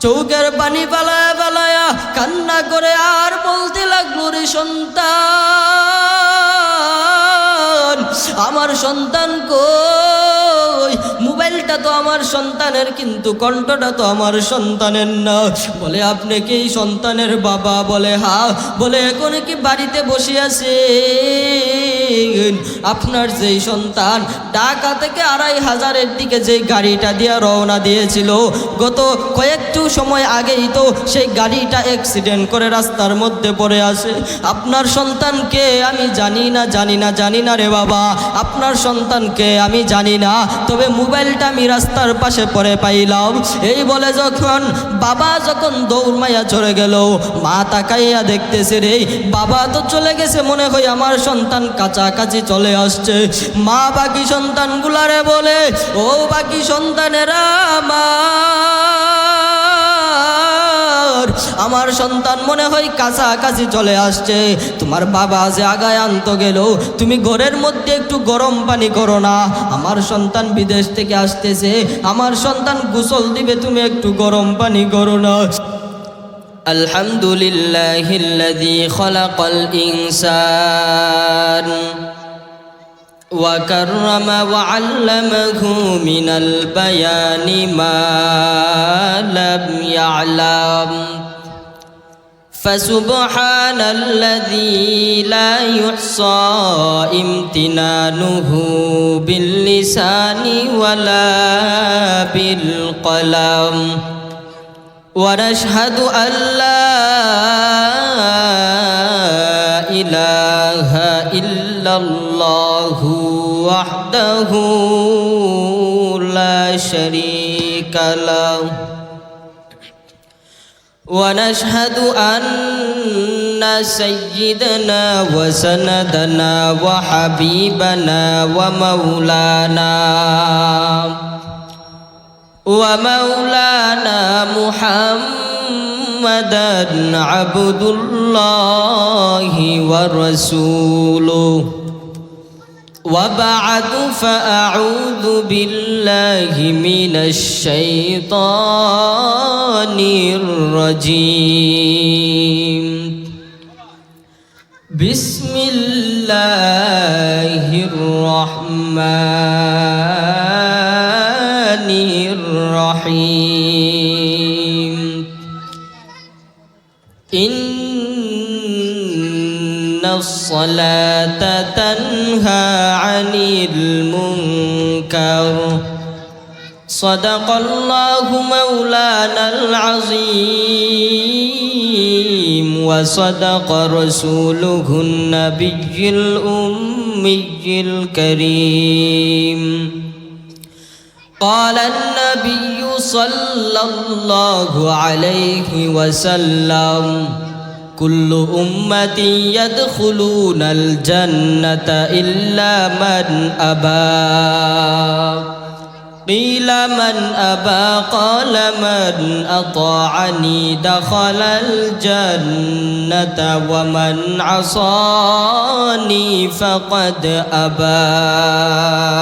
চৌকের পানি পালায় পালায়া কান্না করে আর বলতে লাগল রে সন্তান আমার সন্তান কই? মোবাইলটা তো আমার সন্তানের, কিন্তু কণ্ঠটা তো আমার সন্তানের না। বলে, আপনি কি সন্তানের বাবা? বলে, হা। বলে, এখন কি বাড়িতে বসে আছে আপনার যেই সন্তান ঢাকা থেকে আড়াই হাজারের দিকে যে গাড়িটা দিয়ে রওনা দিয়েছিল, গত কয়েকটু সময় আগেই তো সেই গাড়িটা অ্যাক্সিডেন্ট করে রাস্তার মধ্যে পড়ে আসে আপনার সন্তানকে আমি জানি না জানি না জানি না রে বাবা। আপনার সন্তানকে আমি জানি না। তবে মোবাইলটা আমি রাস্তার পাশে পরে পাইলাম। এই বলে যখন বাবা যখন দৌড় মাইয়া চলে গেল, মা তাকাইয়া দেখতেছে রে, বাবা তো চলে গেছে মনে হয় আমার সন্তান কাছাকাছি চলে আসছে। মা বাকি সন্তানগুলারে বলে, ও বাকি সন্তানেরা আমার আমার সন্তান মনে হয় কাছাকাছি চলে আসছে। তোমার বাবা যে আগায় আনত গেল, তুমি ঘরের মধ্যে একটু গরম পানি করো না। আমার সন্তান বিদেশ থেকে আসতেছে, আমার সন্তান গোসল দিবে, তুমি একটু গরম পানি করো না। আলহামদুলিল্লাহ খলাকল ইনসান। وكرم وعلمه من البيان ما لم يعلم. فسبحان الذي لا يحصى امتنانه باللسان ولا بالقلم. ونشهد أن لا إله إلا الله وحده لا شريك له. ونشهد أن سيدنا وسندنا وحبيبنا ومولانا ومولانا محمدا عبد الله ورسوله. وبعد فأعوذ بالله من الشيطان الرجيم. بسم الله الرحمن الرحيم. إن الصلاة تنهى عن المنكر. صدق الله مولانا العظيم. وصدق رسوله النبي الأمي الكريم. قال النبي صلى الله عليه وسلم كل أمتي يدخلون الجنة إلا من أبى. قيل من أبى؟ قال من أطاعني دخل الجنة ومن عصاني فقد أبى.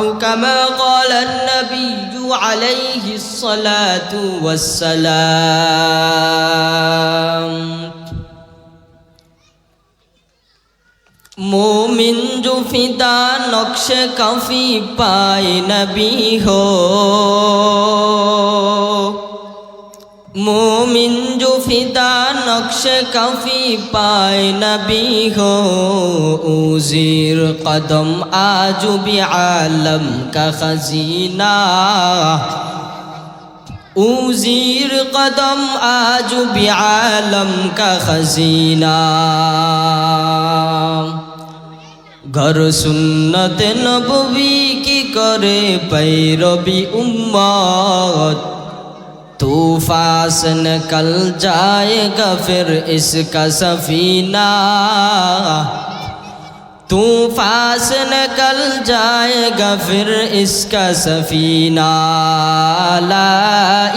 أو كما قال النبي عليه الصلاة والسلام মোমিন জুফিদা নকশে কাফি পায় নবী হো মোমিন জুফিদা নকশ কফি পায় নবী হো, উজির কদম আজুবি আলম কাজিনা উজির কদম আজুবি আলম কাজিনা ঘর সুন্নত নবী কি করে পৈরবি উম্মত? तूफास निकल जाएगा फिर इसका सफीना तूफान से निकल जाएगा फिर इसका सफीना ला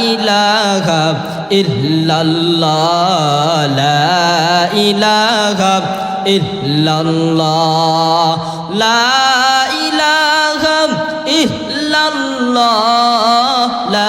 इलाहा इल्लल्लाह ला इलाहा इल्लल्लाह ला इलाहा इल्लल्लाह ला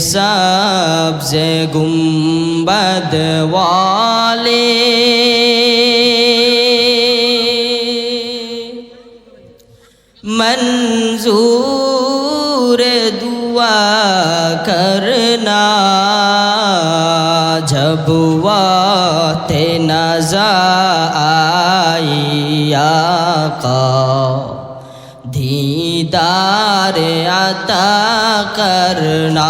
سبز گنبد والے منظور دعا کرنا جب وقت نظا آئی آقا دھیان دیدار عطا کرنا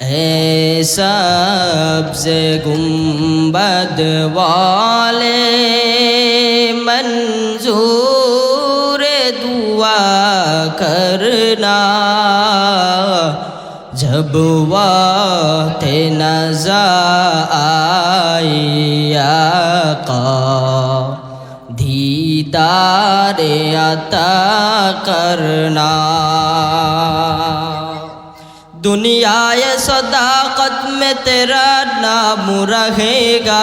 اے سبز گنبد والے منظور دعا کرنا جب وقت نظر آئی آقا दीदार अता करना। दुनियाए सदाकत में तेरा नाम रहेगा।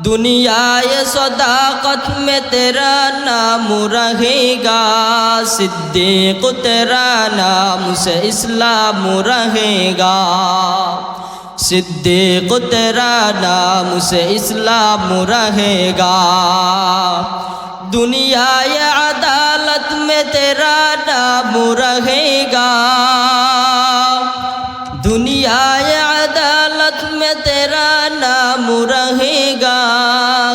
दुनियाए सदाकत में तेरा नाम रहेगा। सिद्दीक तेरा नाम से इस्लाम रहेगा। सिद्दीक तेरा नाम से इस्लाम रहेगा। दुनिया ये अदालत में तेरा नाम रहेगा। दुनिया ये अदालत में तेरा नाम रहेगा।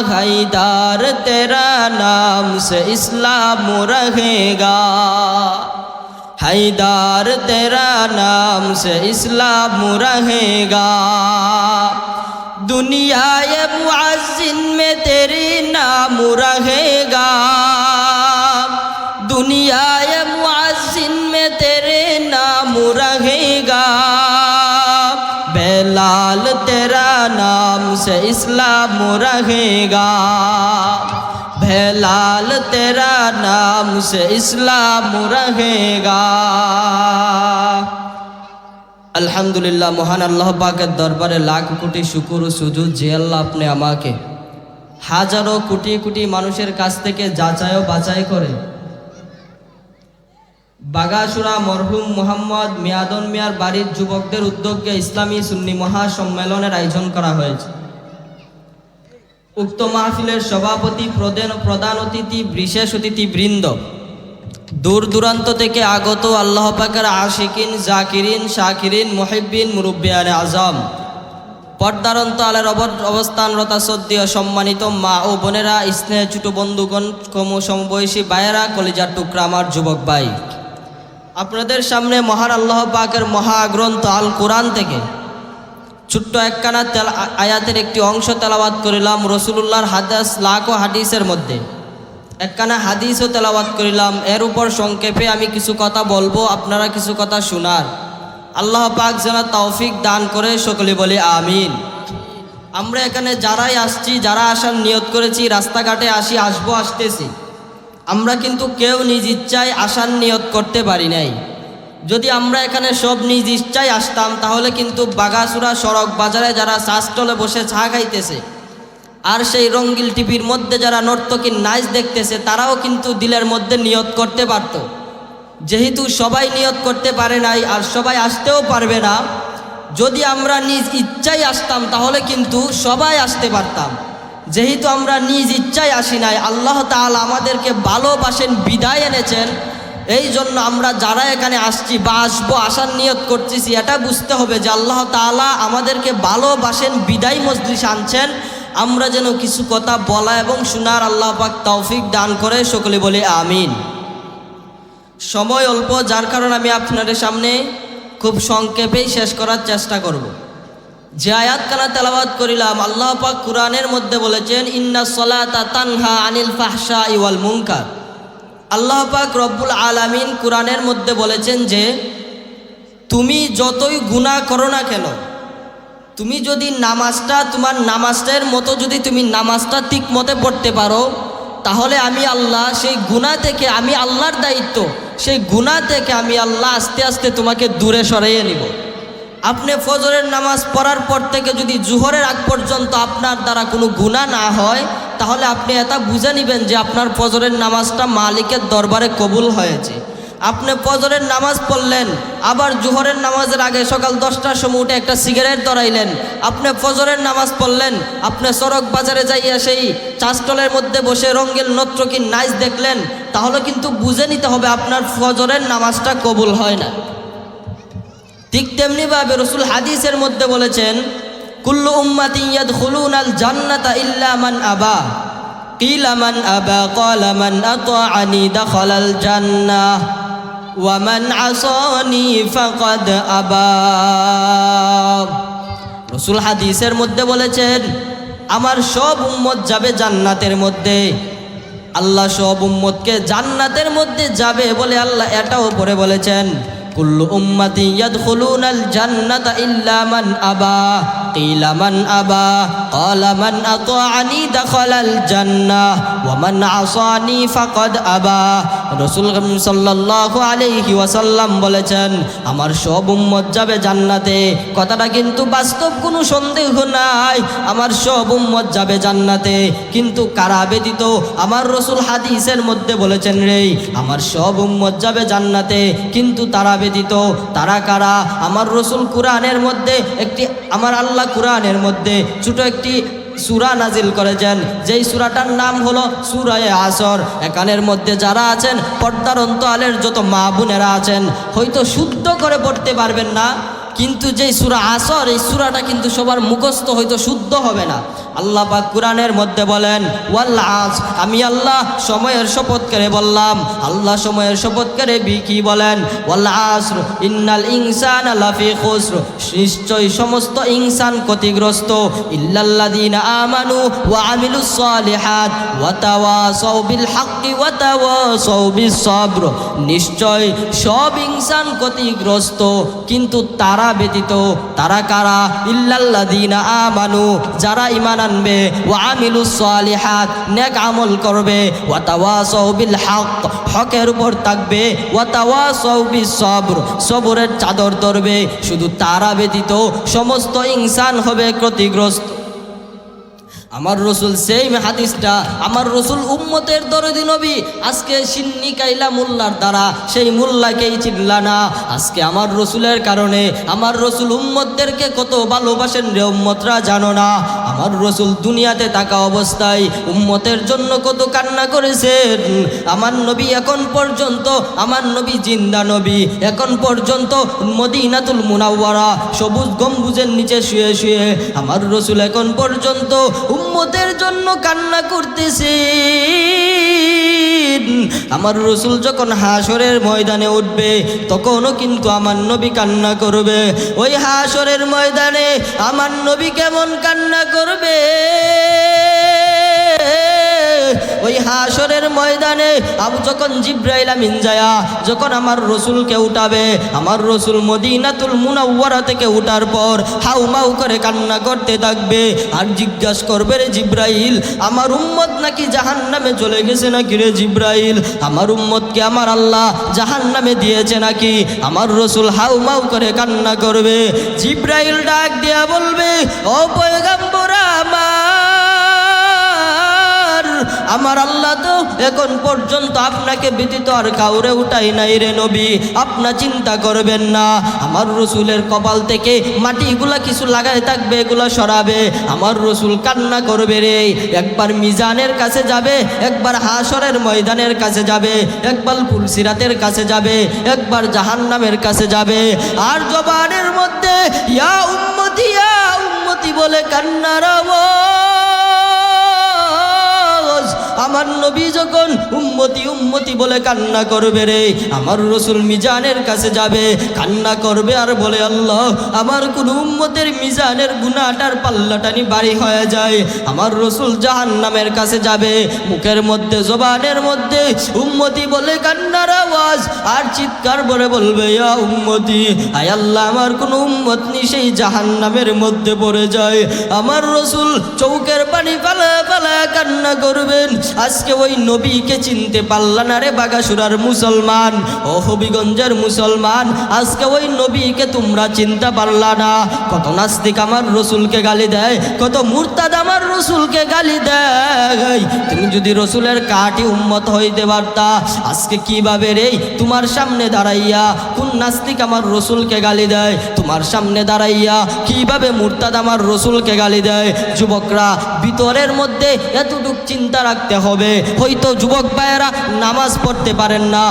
हैदार तेरा नाम से इस्लाम रहेगा। हैदार, तेरा नाम से इस्लाम रहेगा। दुनिया ये मुआजिन में तेरी नाम रहेगा। दुनिया ये मुआजिन में तेरे नाम रहेगा। बेलाल, तेरा नाम से इस्लाम रहेगा। बेलाल तेरा नाम से इस्लाम रहेगा আলহামদুলিল্লাহ মহান আল্লাহ পাকের দরবারে লাখ কোটি শুকুর ও সুজুদ যে আল্লাহ আপনি আমাকে হাজারো কোটি কোটি মানুষের কাছ থেকে যাচাই ও বাছাই করে বাগাসুরা মরহুম মোহাম্মদ মিয়াদন মিয়ার বাড়ির যুবকদের উদ্যোগে ইসলামী সুন্নি মহাসম্মেলনের আয়োজন করা হয়েছে উক্ত মাহফিলের সভাপতি প্রধান প্রধান অতিথি, বিশেষ অতিথি বৃন্দ। দূর দূরান্ত থেকে আগত আল্লাহ পাকের আশিকিন, জাকিরিন, শাকিরিন, মুহিব্বিন মুরব্বিয়ান আজম। পর্দারন্ত আলের অবস্থানরতা সদ্যীয় সম্মানিত মা ও বোনেরা, স্নেহ ছোট বন্ধুগণ কম সমবয়সী বায়েরা কলিজার টুকরা আমার যুবক ভাই। আপনাদের সামনে মহান আল্লাহ পাকের মহাগ্রন্থ আল কোরআন থেকে ছোট্ট একখানা আয়াতের একটি অংশ তেলাবাদ করিলাম রসুলুল্লাহর হাদাস, লাখ ও হাদিসের মধ্যে। একখানা হাদিসও তেলাবাদ করিলাম। এর উপর সংক্ষেপে আমি কিছু কথা বলব, আপনারা কিছু কথা শোনার। আল্লাহ পাক যেন তৌফিক দান করে সকলে বলি আমিন। আমরা এখানে যারাই আসছি, যারা আসার নিয়ত করেছি, রাস্তাঘাটে আসি, আসব, আসতেছি। আমরা কিন্তু কেউ নিজ ইচ্ছায় আসার নিয়ত করতে পারি নাই। যদি আমরা এখানে সব নিজ ইচ্ছায় আসতাম, তাহলে কিন্তু বাগাসুরা সড়ক বাজারে যারা স্টলে বসে চা খাইতেছে, আর সেই রঙ্গিল টিভির মধ্যে যারা নর্তকীর নাচ দেখতেছে, তারাও কিন্তু দিলের মধ্যে নিয়ত করতে পারত। যেহেতু সবাই নিয়ত করতে পারে নাই, আর সবাই আসতেও পারবে না, যদি আমরা নিজ ইচ্ছায় আসতাম, তাহলে কিন্তু সবাই আসতে পারতাম। যেহেতু আমরা নিজ ইচ্ছায় আসি নাই, আল্লাহ তাআলা আমাদেরকে ভালোবাসেন, বিদায় এনেছেন এই জন্য আমরা যারা এখানে আসছি বা আসব, আসার নিয়ত করতেছি, এটা বুঝতে হবে যে আল্লাহ তাআলা আমাদেরকে ভালোবাসেন, বিদায় মজলিস আনছেন। আমরা যেন কিছু কথা বলা এবং শোনার আল্লাহ পাক তৌফিক দান করে, সকলে বলে আমিন। সময় অল্প, যার কারণে আমি আপনাদের সামনে খুব সংক্ষেপেই শেষ করার চেষ্টা করব। যে আয়াতখানা তেলাবাদ করিলাম, আল্লাহ পাক কোরআনের মধ্যে বলেছেন ইন্না সলাতা তানহা আনিল ফাহসা ইওয়াল মুনকার। আল্লাহ পাক রব্বুল আলামিন কোরআনের মধ্যে বলেছেন যে, তুমি যতই গুণা করো না কেন, তুমি যদি নামাজটা তোমার নামাজটার মতো যদি তুমি নামাজটা ঠিক মতে পড়তে পারো, তাহলে আমি আল্লাহ সেই গুণা থেকে আমি আল্লাহর দায়িত্ব, সেই গুণা থেকে আমি আল্লাহ আস্তে আস্তে তোমাকে দূরে সরাইয়ে নিব। আপনি ফজরের নামাজ পড়ার পর থেকে যদি জুহরের আগ পর্যন্ত আপনার দ্বারা কোনো গুণা না হয় তাহলে আপনি এটা বুঝে নেবেন যে আপনার ফজরের নামাজটা মালিকের দরবারে কবুল হয়েছে। আপনি ফজরের নামাজ পড়লেন, আবার জোহরের নামাজের আগে সকাল দশটার সময় উঠে একটা সিগারেট ধরাইলেন। আপনি ফজরের নামাজ পড়লেন, আপনি সড়ক বাজারে যাইয়া সেই চাষটলের মধ্যে বসে রঙ্গের নত্রকি নাইচ দেখলেন, তাহলে কিন্তু বুঝে নিতে হবে আপনার ফজরের নামাজটা কবুল হয় না। ঠিক তেমনিভাবে রসুল হাদিসের মধ্যে বলেছেন কুল্লু উম্মাতি ইয়াদখুলুন আল জান্নাতা ইল্লা মান আবা। মান আবা, ক্বালা মান আতাআনি দাখালাল জান্নাহ ওয়া মান আসানি ফাকাদ আবা। রসুল হাদিসের মধ্যে বলেছেন, আমার সব উম্মত যাবে জান্নাতের মধ্যে। আল্লাহ সব উম্মতকে জান্নাতের মধ্যে যাবে বলে আল্লাহ এটাও পরে বলেছেন, কুল্লু উম্মতি ইয়াদখুলুনাল জান্নাতা ইল্লা মান আবা। মান আতাআনি দাখালাল জান্নাহ ওয়া মান আসানি ফাকাদ আবা রাসূল সাল্লাল্লাহু আলাইহি ওয়াসাল্লাম বলেছেন, আমার সব উম্মত যাবে জান্নাতে। কথাটা কিন্তু বাস্তব, কোনো সন্দেহ নাই। আমার সব উম্মত যাবে জান্নাতে। কিন্তু কারা ব্যতীত? আমার রসুল হাদিসের মধ্যে বলেছেন রে, আমার সব উম্মত যাবে জান্নাতে। কিন্তু তারা ব্যতীত, তারা কারা? আমার রসুল কোরআনের মধ্যে একটি, আমার আল্লাহ কোরআনের মধ্যে ছোট একটি সুরা নাজিল করেছেন। যেই সুরাটার নাম হলো সুরায় আসর। এখানের মধ্যে যারা আছেন, পর্দার অন্তরালের যত মা বোনেরা আছেন, হয়তো শুদ্ধ করে পড়তে পারবেন না। কিন্তু যেই সুরা আসর, এই সুরাটা কিন্তু সবার মুখস্থ হয়তো শুদ্ধ হবে না। আল্লাহ পাক কোরআনের মধ্যে বলেন ওয়াল্লা আজ আমি আল্লাহ সময়ের শপথ করে বললাম। আল্লাহ সময়ের শপথ করে বি কি বলেন? ওয়াল্লা আসর ইন্নাল ইনসান লাফি খুসর নিশ্চয় সমস্ত ইনসান ক্ষতিগ্রস্ত। ইল্লাল্লাযীনা আমানু ওয়া আমিলুস সালিহাত, ওয়া তাওয়াসাউ বিল হাক্কি ওয়া তাওয়াসাউ বিস সবর নিশ্চয় সব ইনসান ক্ষতিগ্রস্ত, কিন্তু তারা ব্যতীত, তারা কারা? ইল্লাল্লাযীনা আমানু, যারা ইমান আনবে, ওয়া আমিলুস সালিহাত, নেক আমল করবে, ওয়া তাওয়াসাউ বিল হক হকের উপর থাকবে, ওয়া তাওয়াসাউ বিস সবর সবরের চাদর ধরবে, শুধু তারা ব্যতীত সমস্ত ইনসান হবে ক্ষতিগ্রস্ত। আমার রসুল সেই হাদিসটা, আমার রসুল উম্মতের দরদি নবী, আজকে সিন্নি কাইলা মোল্লার দ্বারা সেই মোল্লাকেই চিনলা না আজকে আমার রসুলের কারণে, আমার রসুল উম্মতদেরকে কত ভালোবাসেন রে উম্মতরা জানো না। আমার রসুল দুনিয়াতে থাকা অবস্থায় উম্মতের জন্য কত কান্না করেছেন। আমার নবী এখন পর্যন্ত, আমার নবী জিন্দা নবী, এখন পর্যন্ত মদিনাতুল মুনাওয়ারা সবুজ গম্বুজের নিচে শুয়ে শুয়ে আমার রসুল এখন পর্যন্ত উম্মতের জন্য কান্না করতেছে আমার রসুল যখন হাসরের ময়দানে উঠবে, তখনও কিন্তু আমার নবী কান্না করবে। ওই হাসরের ময়দানে আমার নবী কেমন কান্না করবে ওই হাসরের ময়দানে আবু যখন জিব্রাইল আমিন যায়া, যখন আমার রসুলকে উঠাবে, আমার রসুল মদিনাতুল মুনাওয়ারা থেকে উঠার পর হাউ মাউ করে কান্না করতে থাকবে আর জিজ্ঞাসা করবে, রে জিব্রাইল, আমার উম্মত নাকি জাহান নামে চলে গেছে নাকি রে জিব্রাইল? আমার উম্মতকে আমার আল্লাহ জাহান নামে দিয়েছে নাকি? আমার রসুল হাউ মাউ করে কান্না করবে। জিব্রাইল ডাক দিয়া বলবে, ও পয়গাম্বরা আমার আল্লাহ তো এখন পর্যন্ত আপনাকে ব্যতীত আর কাউরে উঠাই নাই রে নবী। আপনা চিন্তা করবেন না। আমার রসুলের কপাল থেকে মাটিগুলা কিছু লাগাই থাকবে, এগুলা সরাবে। আমার রসুল কান্না করবে রে। একবার মিজানের কাছে যাবে, একবার হাসরের ময়দানের কাছে যাবে, একবার পুলসিরাতের কাছে যাবে, একবার জাহান্নামের কাছে যাবে। আর জবানের মধ্যে, ইয়া উম্মতি ইয়া উম্মতি বলে কান্নার আওয়াজ। আমার নবী যখন উম্মতি উম্মতি বলে কান্না করবে রে, আমার রসুল মিজানের কাছে যাবে, কান্না করবে আর বলে, আল্লাহ, আমার কোন উম্মতের মিজানের গুনাটার পাল্লাটানি বাড়ি হয়ে যায়। আমার রসুল জাহান নামের কাছে যাবে, মুখের মধ্যে, জবানের মধ্যে উম্মতি বলে কান্নার আওয়াজ আর চিৎকার বলে বলবে, ইয়া উম্মতি আয় আল্লাহ, আমার কোনো উম্মত নি সেই জাহান নামের মধ্যে পড়ে যায়। আমার রসুল চৌকের পানি পালা পালা কান্না করবেন আজকে ওই নবীকে চিনতে পারলা না রে বাগাসুরার মুসলমান। ও হবিগঞ্জের মুসলমান। আজকে ওই নবীকে তোমরা চিনতে পারলা না। কত নাস্তিক আমার রসুলকে গালি দেয়, কত মুরতাদ আমার রসুলকে গালি দেয়। তুমি যদি রসুলের কাটি উম্মত হইতে পারতা, আজকে কীভাবে রে? তোমার সামনে দাঁড়াইয়া কোন নাস্তিক আমার রসুলকে গালি দেয়? তোমার সামনে দাঁড়াইয়া কীভাবে মুরতাদ আমার রসুলকে গালি দেয়? যুবকরা, ভিতরের মধ্যে এতটুক চিন্তা রাখতে হবে। হয়তো যুবক ভাইয়েরা নামাজ পড়তে পারেন না।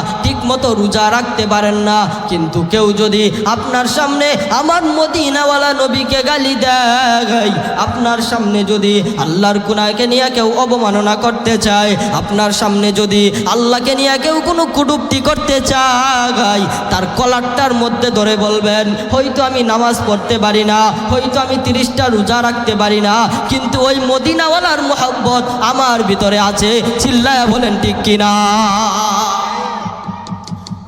মতো রোজা রাখতে পারেন না। কিন্তু কেউ যদি আপনার সামনে আমার মদিনাওয়ালা নবীকে গালি দেয়, আপনার সামনে যদি আল্লাহর কুনাকে নিয়ে কেউ অবমাননা করতে চায়, আপনার সামনে যদি আল্লাহকে নিয়ে কেউ কোনো কুটুক্তি করতে চায়, তার কলারটার মধ্যে ধরে বলবেন, হয়তো আমি নামাজ পড়তে পারি না, হয়তো আমি তিরিশটা রোজা রাখতে পারি না, কিন্তু ওই মদিনাওয়ালার মোহাব্বত আমার ভিতরে আছে। চিল্লায় বলেন, ঠিক কিনা?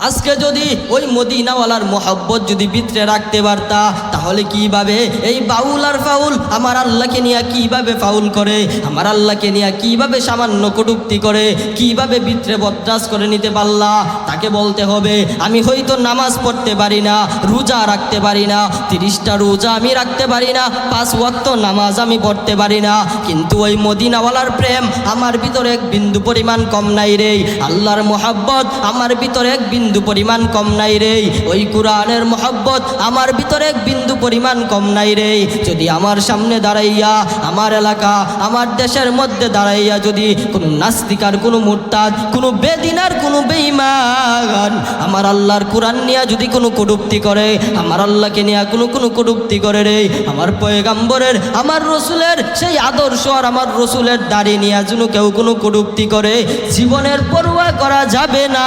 আজকে যদি ওই মদিনাওয়ালার মোহব্বত যদি বিতরে রাখতে পারতা, তাহলে কীভাবে? এই বাউল আর ফাউল আমার আল্লাহকে নিয়ে কীভাবে ফাউল করে? আমার আল্লাহকে নিয়ে কীভাবে সামান্য কটুক্তি করে? কীভাবে বিতরে বদ্রাস করে নিতে পারলা? তাকে বলতে হবে, আমি হয়তো নামাজ পড়তে পারি না, রোজা রাখতে পারি না, তিরিশটা রোজা আমি রাখতে পারি না, পাঁচ ওয়াক্ত নামাজ আমি পড়তে পারি না, কিন্তু ওই মদিনাওয়ালার প্রেম আমার ভিতরে এক বিন্দু পরিমাণ কম নাই রে, আল্লাহর মোহাব্বত আমার ভিতরে এক বিন্দু পরিমাণ কম নাই রে, ওই কোরআনের মোহাব্বত আমার ভিতরে এক বিন্দু পরিমাণ কম নাই রে, যদি আমার সামনে দাঁড়াইয়া, আমার এলাকা, আমার দেশের মধ্যে দাঁড়াইয়া যদি কোনো নাস্তিকার কোনো মুরতাদ, কোনো বেদিনার কোনো বেইমান আমার আল্লাহর কোরআন নিয়ে যদি কোনো কটুক্তি করে, আমার আল্লাহকে নিয়ে কোনো কোনো কটুক্তি করে রে। আমার পয়গাম্বরের, আমার রসুলের, সেই আদর্শ আর আমার রসুলের দাড়ি নিয়ে যদি কেউ কোনো কটুক্তি করে। জীবনের পরোয়া করা যাবে না।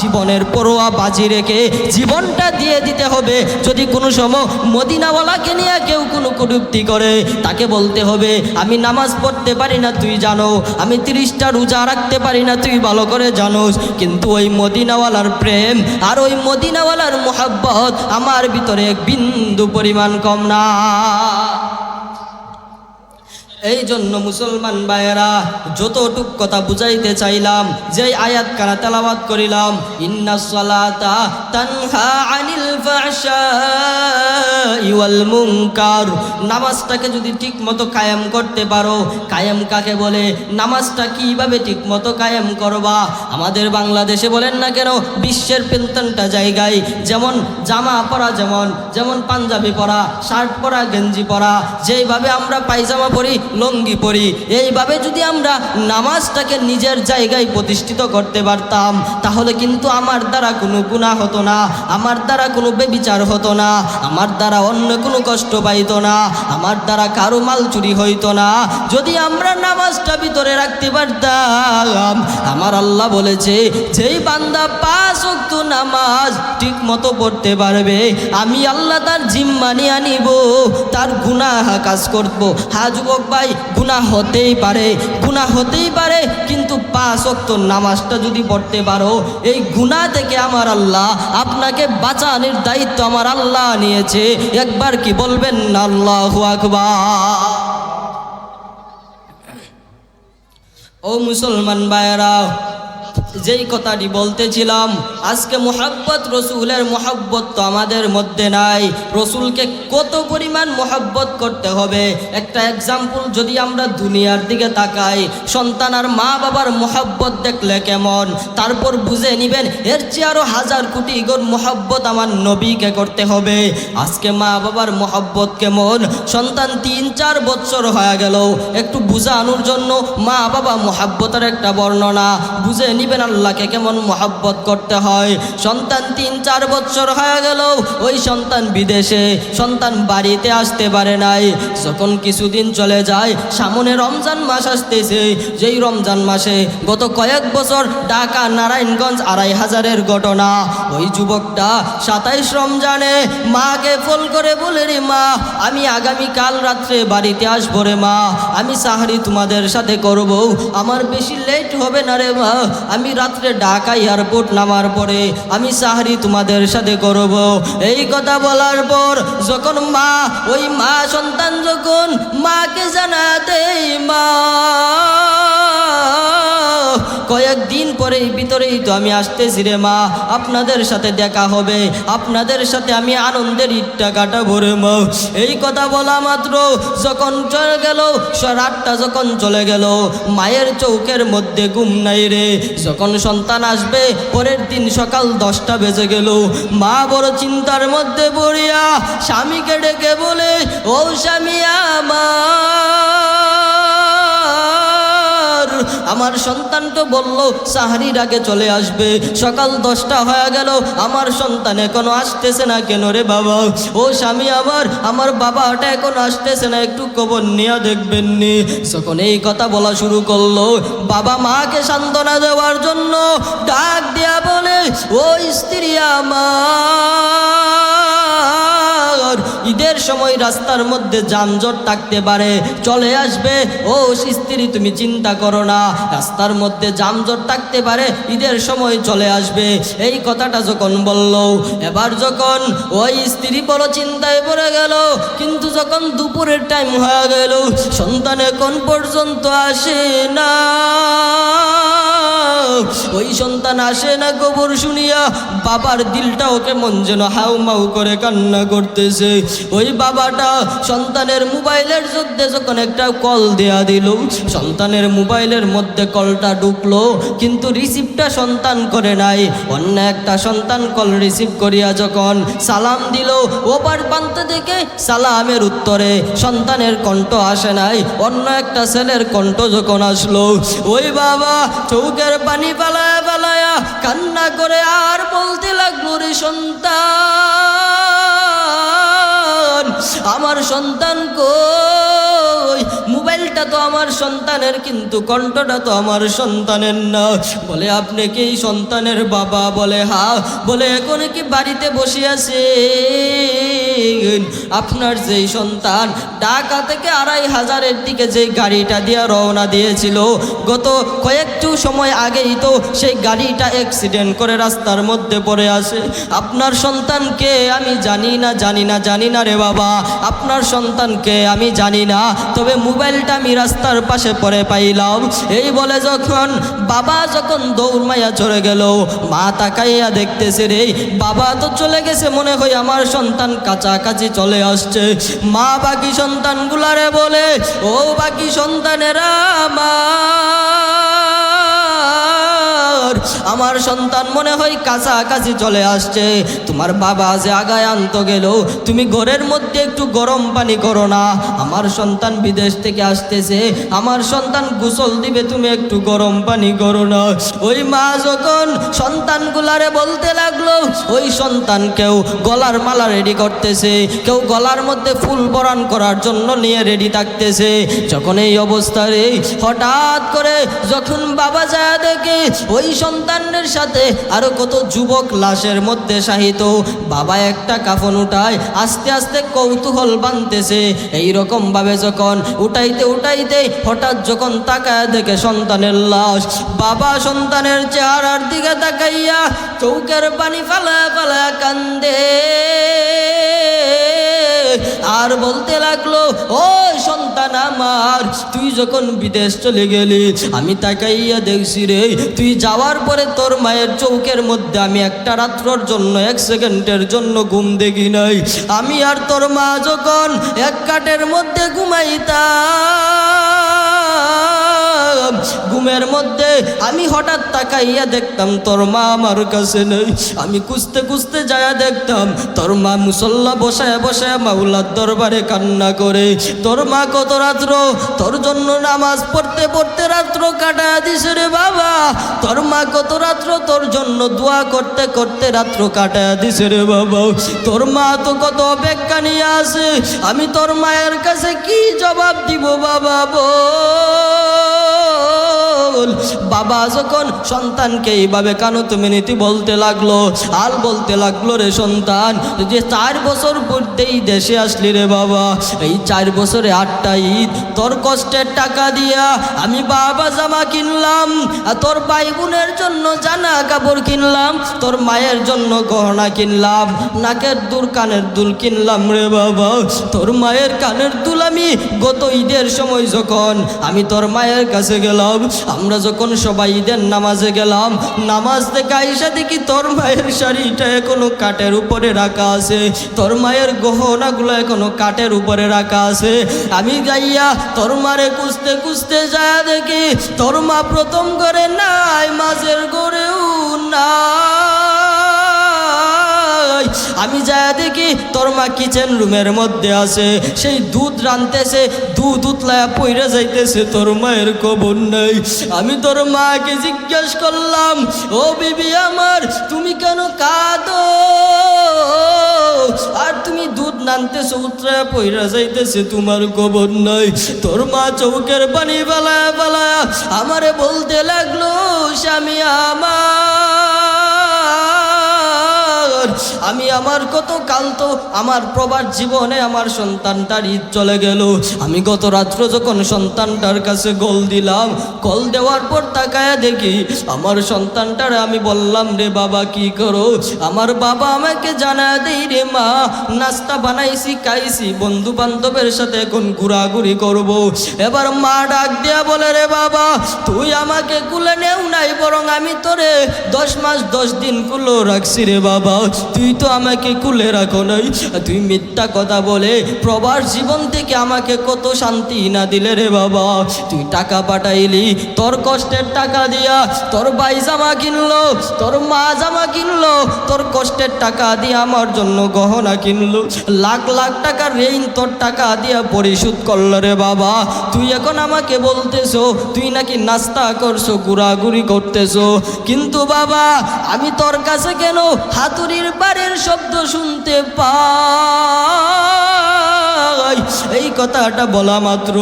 জীবনের পরোয়া বাজি রেখে জীবনটা দিয়ে দিতে হবে। যদি কোনো সময় মদিনাওয়ালাকে নিয়ে কেউ কোনো কটুক্তি করে, তাকে বলতে হবে, আমি নামাজ পড়তে পারি না, তুই জানো। আমি তিরিশটা রোজা রাখতে পারি না, তুই ভালো করে জানোস। কিন্তু ওই মদিনাওয়ালার প্রেম আর ওই মদিনাওয়ালার মোহাব্বত আমার ভিতরে এক বিন্দু পরিমাণ কম না। এই জন্য মুসলমান ভাইয়েরা, যতটুক কথা বুঝাইতে চাইলাম যে আয়াত কানা তেলাওয়াত করিলাম, ইন্না সালাতা তানহা আনিল ফাহশাই ওয়াল মুনকার নামাজটাকে যদি ঠিক মতো কায়েম করতে পারো, কায়েম কাকে বলে? নামাজটা কীভাবে ঠিক মতো কায়েম করবা? আমাদের বাংলাদেশে বলেন না কেন, বিশ্বের পেন্তনটা জায়গায়, যেমন জামা পরা যেমন যেমন পাঞ্জাবি পরা, শার্ট পরা, গেঞ্জি পরা, যেইভাবে আমরা পায়জামা পরি লঙ্গি পরি। এইভাবে যদি আমরা নামাজটাকে নিজের জায়গায় প্রতিষ্ঠিত করতে পারতাম, তাহলে কিন্তু আমার দ্বারা কোনো গুণা হতো না, আমার দ্বারা কোনো বেবিচার হতো না, আমার দ্বারা অন্য কোনো কষ্ট পাইতো না, আমার দ্বারা কারও মাল চুরি হইতো না। যদি আমরা নামাজটা ভিতরে রাখতে পারতাম, আমার আল্লাহ বলেছে, যেই বান্দা পাঁচ অক্ত নামাজ ঠিক মতো পড়তে পারবে, আমি আল্লাহ তার জিম্মানি আনিব, তার গুনাহ কাজ করব। হা যুবক গুনাহ হতেই পারে গুনা হতেই পারে, কিন্তু পাঁচ অক্ত নামাজটা যদি পড়তে পারো, এই গুণা থেকে আমার আল্লাহ আপনাকে বাঁচানোর দায়িত্ব আমার আল্লাহ নিয়েছে। একবার কি বলবেন? না আল্লাহ আকবার। ও মুসলমান ভাইয়েরা যেই কথাটি বলতেছিলাম, আজকে মোহাব্বত রসুলের মোহাব্বত তো আমাদের মধ্যে নাই। রসুলকে কত পরিমাণ মোহাব্বত করতে হবে? একটা এক্সাম্পল যদি আমরা দুনিয়ার দিকে তাকাই, সন্তান আর মা বাবার মোহাব্বত দেখলে কেমন? তারপর বুঝে নিবেন, এর চেয়ে আরও হাজার কোটি গুণ মোহাব্বত আমার নবীকে করতে হবে। আজকে মা বাবার মোহাব্বত কেমন? সন্তান তিন, চার বছর হয়ে গেল। একটু বুঝানোর জন্য মা বাবা মোহাব্বতের একটা বর্ণনা। বুঝে নিবেন আল্লাহকে কেমন মহাব্বত করতে হয়? সন্তান তিন, চার বছর হয়ে গেল, ওই সন্তান বিদেশে, সন্তান বাড়িতে আসতে পারে নাই। যখন কিছুদিন চলে যায়, সামনে রমজান মাস আসতেছে। যেই রমজান মাসে গত কয়েক বছর ঢাকা, নারায়ণগঞ্জ আড়াই হাজারের ঘটনা। ওই যুবকটা সাতাইশ রমজানে মাকে ফোন করে বলে, রে মা, আমি আগামী কাল রাত্রে বাড়িতে আসব রে মা। আমি সাহারি তোমাদের সাথে করব। আমার বেশি লেট হবে না রে মা। আমি রাত্রে ঢাকা এয়ারপোর্ট নামার পরে আমি সাহারি তোমাদের সাথে করব। এই কথা বলার পর যখন মা, ওই মা সন্তান যখন মাকে জানাতে মা কয়েকদিন পরেই ভিতরেই তো আমি আসতেছি রে মা। আপনাদের সাথে দেখা হবে। আপনাদের সাথে আমি আনন্দের ইটটা কাটাবো রে মা। এই কথা বলা মাত্র যখন চলে গেল রাতটা যখন চলে গেল, মায়ের চৌকের মধ্যে ঘুম নাই রে। যখন সন্তান আসবে, পরের দিন সকাল দশটা বেজে গেল। মা বড় চিন্তার মধ্যে পড়িয়া স্বামীকে ডেকে বলে, ও স্বামী আমার। আমার সন্তান তো বলল, সাহারির আগে চলে আসবে। সকাল দশটা হয়ে গেল, আমার সন্তান এখনও আসতেছে না কেন রে বাবা? ও স্বামী আমার আমার বাবাটা এখন আসতেছে না, একটু কবর নিয়ে দেখবেন নি যখন এই কথা বলা শুরু করল, বাবা মাকে সান্ত্বনা দেওয়ার জন্য ডাক দেয়া বলে, ও স্ত্রী আমার ঈদের সময় রাস্তার মধ্যে যানজট থাকতে পারে। চলে আসবে, ও স্ত্রী, তুমি চিন্তা করো না। রাস্তার মধ্যে যানজট থাকতে পারে, ঈদের সময় চলে আসবে। এই কথাটা যখন বলল, এবার যখন ওই স্ত্রী বড় চিন্তায় পড়ে গেল, কিন্তু যখন দুপুরের টাইম হয়ে গেল, সন্তান এখন পর্যন্ত আসে না। ওই সন্তান আসে না গোবর শুনিয়া, বাবার দিলটা ওকে মন যেন হাউ মাউ করে কান্না করতেছে। ওই বাবাটা সন্তানের মোবাইলের মধ্যে যখন একটা কল দেয়া দিল, সন্তানের মোবাইলের মধ্যে কলটা ঢুকলো, কিন্তু রিসিভটা সন্তান করে নাই। অন্য একটা সন্তান কল রিসিভ করিয়া যখন সালাম দিল, ওপার প্রান্ত থেকে সালামের উত্তরে সন্তানের কণ্ঠ আসে নাই, অন্য একটা ছেলের কণ্ঠ যখন আসলো, ওই বাবা চৌকের পানি পালায় পালায়া কান্না করে আর বলতে লাগল রে সন্তান আমার সন্তান কই? মোবাইলটা তো আমার সন্তানের, কিন্তু কণ্ঠটা তো আমার সন্তানের না। বলে, আপনি কি সন্তানের বাবা? বলে, হা। বলে, এখন কি বাড়িতে বসে আছে আপনার যেই সন্তান ঢাকা থেকে আড়াই হাজারের দিকে যে গাড়িটা দিয়ে রওনা দিয়েছিল, গত কয়েকটু সময় আগেই তো সেই গাড়িটা অ্যাক্সিডেন্ট করে রাস্তার মধ্যে পড়ে আসে আপনার সন্তানকে আমি জানি না জানি না জানি না রে বাবা। আপনার সন্তানকে আমি জানি না। তবে মোবাইলটা আমি রাস্তার পাশে পরে পাইলাম। এই বলে যখন বাবা যখন দৌড় মাইয়া চলে গেল, মা তাকাইয়া দেখতেছে রে, বাবা তো চলে গেছে মনে হয় আমার সন্তান কাছাকাছি চলে আসছে। মা বাকি সন্তানগুলারে বলে, ও বাকি সন্তানেরা আমার আমার সন্তান মনে হয় কাছাকাছি চলে আসছে। তোমার বাবা যে আগায় আনতো গেল, তুমি ঘরের মধ্যে একটু গরম পানি করো না। আমার সন্তান বিদেশ থেকে আসতেছে, আমার সন্তান গোসল দিবে, তুমি একটু গরম পানি করো না। ওই মা যখন সন্তানগুলারে বলতে লাগল, ওই সন্তান কেউ গলার মালা রেডি করতেছে, কেউ গলার মধ্যে ফুল বরণ করার জন্য নিয়ে রেডি থাকতেছে। যখন এই অবস্থায় হঠাৎ করে যখন বাবা যায় দেখে, ওই সন্তানের সাথে আরও কত যুবক লাশের মধ্যে সাহিত বাবা একটা কাফন উঠায়, আস্তে আস্তে কৌতূহল বানতেছে এইরকম ভাবে যখন উঠাইতে উঠাইতে হঠাৎ যখন তাকায় দেখে সন্তানের লাশ। বাবা সন্তানের চেহারার দিকে তাকাইয়া চৌকের পানি ফালা ফালা কান্দে আর বলতে লাগল, ও সন্তান আমার, তুই যখন বিদেশ চলে গেলি, আমি তাকাইয়া দেখছি রে, তুই যাওয়ার পরে তোর মায়ের চৌকের মধ্যে আমি একটা রাত্রর জন্য, এক সেকেন্ডের জন্য ঘুম দেখি নাই। আমি আর তোর মা যখন এক কাঠের মধ্যে ঘুমাইতাম ঘুমের মধ্যে আমি হঠাৎ তাকাইয়া দেখতাম, তোর মা আমার কাছে নেই। আমি কুস্তে কুস্তে যায়া দেখতাম, তোর মা মুসল্লা বসায় বসায় মাওলার দরবারে কান্না করে। তোর মা কত রাত্র, তোর জন্য নামাজ পড়তে পড়তে রাত্র কাটায় দিছে রে বাবা। তোর মা কত রাত্র, তোর জন্য দোয়া করতে করতে রাত্র কাটায় দিছে রে বাবা। তোর মা তো কত অপেক্ষা নিয়ে আসে আমি তোর মায়ের কাছে কি জবাব দিব বাবা বল? বাবা যখন সন্তানকে এইভাবে কানো তুমি নীতি বলতে লাগল? আর বলতে লাগল রে সন্তান, যে চার বছর পড়তেই দেশে আসলি রে বাবা। এই চার বছরে আটটা ঈদ, তোর কষ্টের টাকা দিয়া আমি বাবা জামা কিনলাম তোর ভাই বোনের জন্য জানা কাপড় কিনলাম, তোর মায়ের জন্য গহনা কিনলাম, নাকের দুল কানের দুল কিনলাম রে বাবা। তোর মায়ের কানের দুল আমি গত ঈদের সময় যখন আমি তোর মায়ের কাছে গেলাম আমরা যখন সবাই ঈদের নামাজে গেলাম, নামাজ থেকে আইসা দেখি তোর মায়ের শাড়িটা এখনও কাঠের উপরে রাখা আছে। তোর মায়ের গহনাগুলো এখনও কাঠের উপরে রাখা আছে। আমি গাইয়া তোর মারে কুঁচতে কুঁচতে যায় দেখি, তোর মা প্রথম করে নাই, মাঝের গড়েও নাই। আমি যায় দেখি তোর মা কিচেন রুমের মধ্যে আছে। সেই দুধ রানতেছে দুধ উতলায়া পইরে যাইতেছে, তোর মায়ের কবর নেই। আমি তোর মাকে জিজ্ঞেস করলাম, ও বিবি আমার, তুমি কেন কাঁদো? আর তুমি দুধ নানতেছো, উতলায়া পইরা যাইতেছে, তোমার কবর নাই। তোর মা চৌকের পানি বেলায় বেলায় আমারে বলতে লাগল, স্বামী আমার আমি আমার কত কাল তো আমার প্রবার জীবনে আমার সন্তানটার ঈদ চলে গেল। আমি গত রাত্র যখন সন্তানটার কাছে গোল দিলাম, কল দেওয়ার পর তাকায় দেখি আমার সন্তানটার আমি বললাম, রে বাবা, কি করো? আমার বাবা আমাকে জানা দেই রে মা, নাস্তা বানাইছি, খাইছি বন্ধু বান্ধবের সাথে এখন ঘোরাঘুরি করব। এবার মা ডাক দিয়া বলে, রে বাবা, তুই আমাকে কুলে নেও নাই, বরং আমি তোরে দশ মাস দশ দিন কুলো রাখছি রে বাবা। তুই তো আমাকে কুলে রাখো নাই। তুই মিথ্যা কথা বলে প্রবাস জীবন থেকে আমাকে কত শান্তি না দিলে রে বাবা। তুই টাকা পাঠাইলি, তোর কষ্টের টাকা দিয়া, তোর ভাই জামা কিনলো, তোর মা জামা কিনলো, তোর কষ্টের টাকা দিয়ে আমার জন্য গহনা কিনলো। লাখ লাখ টাকার ঋণ তোর টাকা দিয়া পরিশোধ করল রে বাবা। তুই এখন আমাকে বলতেছো, তুই নাকি নাস্তা করছ, ঘোরাঘুরি করতেছো। কিন্তু বাবা, আমি তোর কাছে কেন হাতুড়ির বাড়ির শব্দ শুনতে পাই এই কথাটা বলা মাত্র।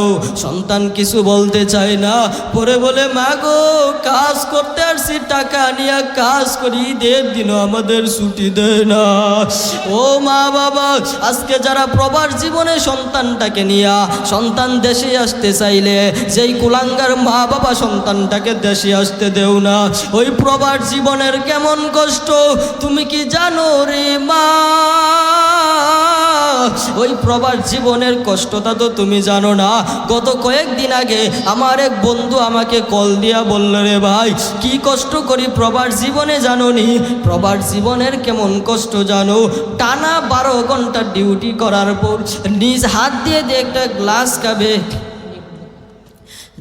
সন্তান কিছু বলতে চায় না। পরে বলে, মা গো, কাজ করতে আসছি, টাকা নিয়ে কাজ করি, ঈদের দিন আমাদের ছুটি দেয় না। ও মা বাবা, আজকে যারা প্রবার জীবনে সন্তানটাকে নিয়া সন্তান দেশে আসতে চাইলে, যেই কুলাঙ্গার মা বাবা সন্তানটাকে দেশে আসতে দেও না। ওই প্রবার জীবনের কেমন কষ্ট, তুমি কি জানো রে মা? ওই প্রবার জীবনের কষ্টটা তো তুমি জানো না। গত কয়েকদিন আগে আমার এক বন্ধু আমাকে কল দিয়া বলল, রে ভাই, কি কষ্ট করি প্রবার জীবনে জানো নি প্রবার জীবনের কেমন কষ্ট জানো? টানা বারো ঘণ্টা ডিউটি করার পর নিজ হাত দিয়ে দিয়ে একটা গ্লাস খাবে।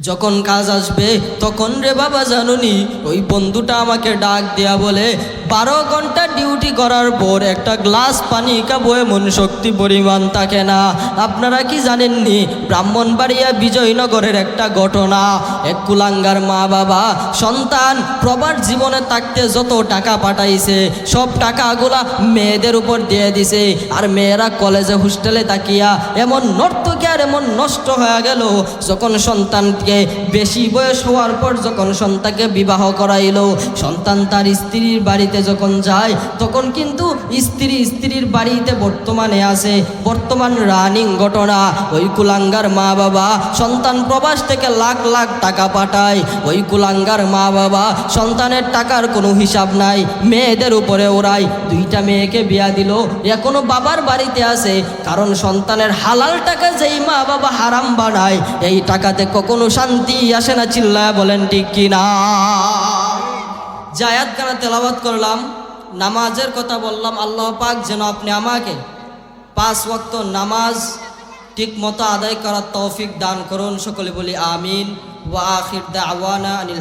যখন কাজ আসবে, তখন রে বাবা জানুনি, ওই বন্ধুটা আমাকে ডাক দেয়া বলে বারো ঘণ্টা ডিউটি করার পর একটা গ্লাস পানি খাব এমন শক্তি পরিমাণ থাকে না। আপনারা কি জানেননি? ব্রাহ্মণবাড়িয়া বিজয়নগরের একটা ঘটনা। এক কুলাঙ্গার মা বাবা সন্তান প্রবার জীবনে থাকতে যত টাকা পাঠাইছে, সব টাকাগুলা মেয়েদের উপর দিয়ে দিছে। আর মেয়েরা কলেজে হোস্টেলে তাকিয়া এমন নর্তকী আর এমন নষ্ট হয়ে গেল, যখন সন্তানকে বেশি বয়স হওয়ার পর যখন সন্তানকে বিবাহ করাইল, সন্তান তার স্ত্রীর বাড়িতে যখন যায়, তখন কিন্তু স্ত্রী স্ত্রীর বাড়িতে বর্তমানে আছে বর্তমান রানিং ঘটনা। ওই কুলাঙ্গার মা বাবা সন্তান প্রবাস থেকে লাখ লাখ টাকা পাঠায়। ওই কুলাঙ্গার মা বাবা সন্তানের টাকার কোনো হিসাব নাই। মেয়েদের উপরে ওরাই দুইটা মেয়েকে বিয়া দিল। এখনও বাবার বাড়িতে আছে কারণ সন্তানের হালাল টাকা যেই মা বাবা হারাম বানায়, এই টাকাতে কখনো শান্তি আসে না, চিল্লায় বলেন ঠিক কিনা। জায়াত কানা তেলাবাত করলাম, নামাজের কথা বললাম, আল্লাহ পাক যেন আপনি আমাকে পাঁচ ওয়াক্ত নামাজ ঠিক মতো আদায় করার তৌফিক দান করুন। সকলে বলি আমিন। ওয়া আখির দা আওয়ানা আনিল